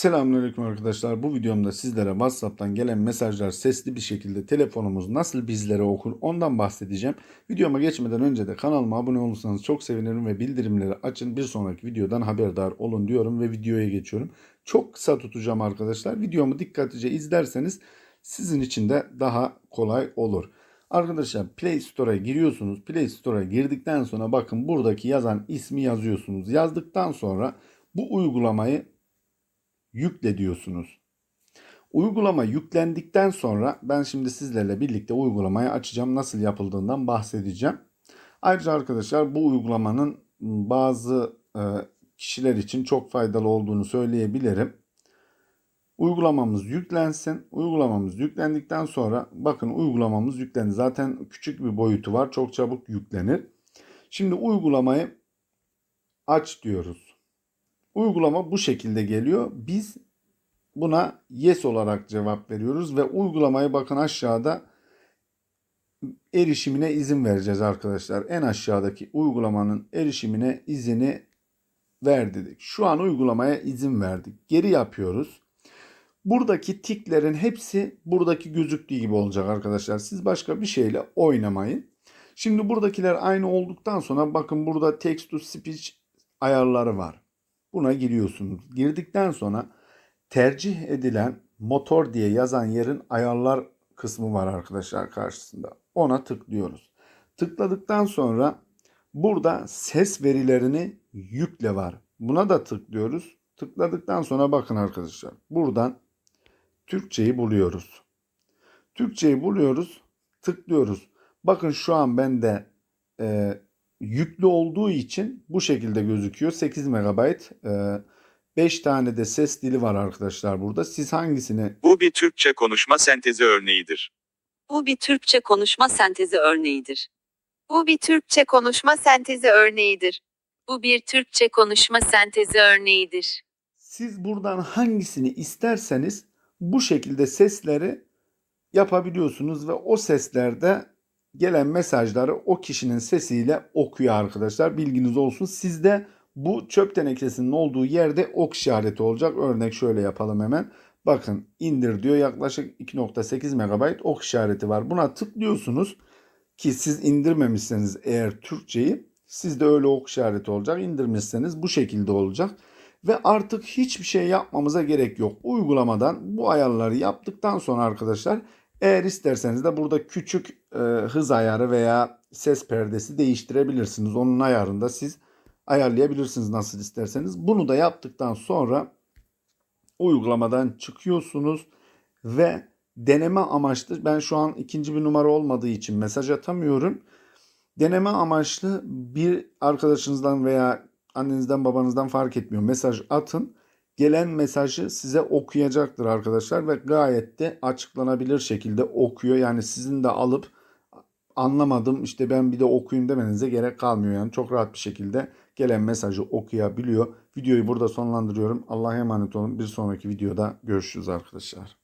Selamünaleyküm arkadaşlar. Bu videomda sizlere WhatsApp'tan gelen mesajlar sesli bir şekilde telefonumuz nasıl bizlere okur ondan bahsedeceğim. Videoma geçmeden önce de kanalıma abone olursanız çok sevinirim ve bildirimleri açın. Bir sonraki videodan haberdar olun diyorum ve videoya geçiyorum. Çok kısa tutacağım arkadaşlar. Videomu dikkatlice izlerseniz sizin için de daha kolay olur. Arkadaşlar Play Store'a giriyorsunuz. Play Store'a girdikten sonra bakın buradaki yazan ismi yazıyorsunuz. Yazdıktan sonra bu uygulamayı yükle diyorsunuz. Uygulama yüklendikten sonra ben şimdi sizlerle birlikte uygulamayı açacağım. Nasıl yapıldığından bahsedeceğim. Ayrıca arkadaşlar bu uygulamanın bazı e, kişiler için çok faydalı olduğunu söyleyebilirim. Uygulamamız yüklensin. Uygulamamız yüklendikten sonra bakın uygulamamız yüklendi. Zaten küçük bir boyutu var. Çok çabuk yüklenir. Şimdi uygulamayı aç diyoruz. Uygulama bu şekilde geliyor. Biz buna yes olarak cevap veriyoruz ve uygulamayı bakın aşağıda erişimine izin vereceğiz arkadaşlar. En aşağıdaki uygulamanın erişimine izini ver dedik. Şu an uygulamaya izin verdik. Geri yapıyoruz. Buradaki tiklerin hepsi buradaki gözüktüğü gibi olacak arkadaşlar. Siz başka bir şeyle oynamayın. Şimdi buradakiler aynı olduktan sonra bakın burada text to speech ayarları var. Buna giriyorsunuz. Girdikten sonra tercih edilen motor diye yazan yerin ayarlar kısmı var arkadaşlar karşısında. Ona tıklıyoruz. Tıkladıktan sonra burada ses verilerini yükle var. Buna da tıklıyoruz. Tıkladıktan sonra bakın arkadaşlar. Buradan Türkçeyi buluyoruz. Türkçeyi buluyoruz. Tıklıyoruz. Bakın şu an bende e, yüklü olduğu için bu şekilde gözüküyor. 8 MB. 5 tane de ses dili var arkadaşlar burada. Siz hangisini Bu bir Türkçe konuşma sentezi örneğidir. Bu bir Türkçe konuşma sentezi örneğidir. Bu bir Türkçe konuşma sentezi örneğidir. Bu bir Türkçe konuşma sentezi örneğidir. siz buradan hangisini isterseniz bu şekilde sesleri yapabiliyorsunuz ve o seslerde gelen mesajları o kişinin sesiyle okuyor arkadaşlar. Bilginiz olsun. Sizde bu çöp tenekesinin olduğu yerde ok işareti olacak. Örnek şöyle yapalım hemen. Bakın indir diyor yaklaşık 2.8 MB ok işareti var. Buna tıklıyorsunuz ki siz indirmemişseniz eğer Türkçeyi sizde öyle ok işareti olacak. İndirmişseniz bu şekilde olacak. Ve artık hiçbir şey yapmamıza gerek yok. Uygulamadan bu ayarları yaptıktan sonra arkadaşlar eğer isterseniz de burada küçük e, hız ayarı veya ses perdesi değiştirebilirsiniz. Onun ayarında siz ayarlayabilirsiniz nasıl isterseniz. Bunu da yaptıktan sonra uygulamadan çıkıyorsunuz ve deneme amaçlı ben şu an ikinci bir numara olmadığı için mesaj atamıyorum. Deneme amaçlı bir arkadaşınızdan veya annenizden babanızdan fark etmiyor mesaj atın. Gelen mesajı size okuyacaktır arkadaşlar ve gayet de açıklanabilir şekilde okuyor. Yani sizin de alıp anlamadım işte ben bir de okuyayım demenize gerek kalmıyor. Yani çok rahat bir şekilde gelen mesajı okuyabiliyor. Videoyu burada sonlandırıyorum. Allah'a emanet olun. Bir sonraki videoda görüşürüz arkadaşlar.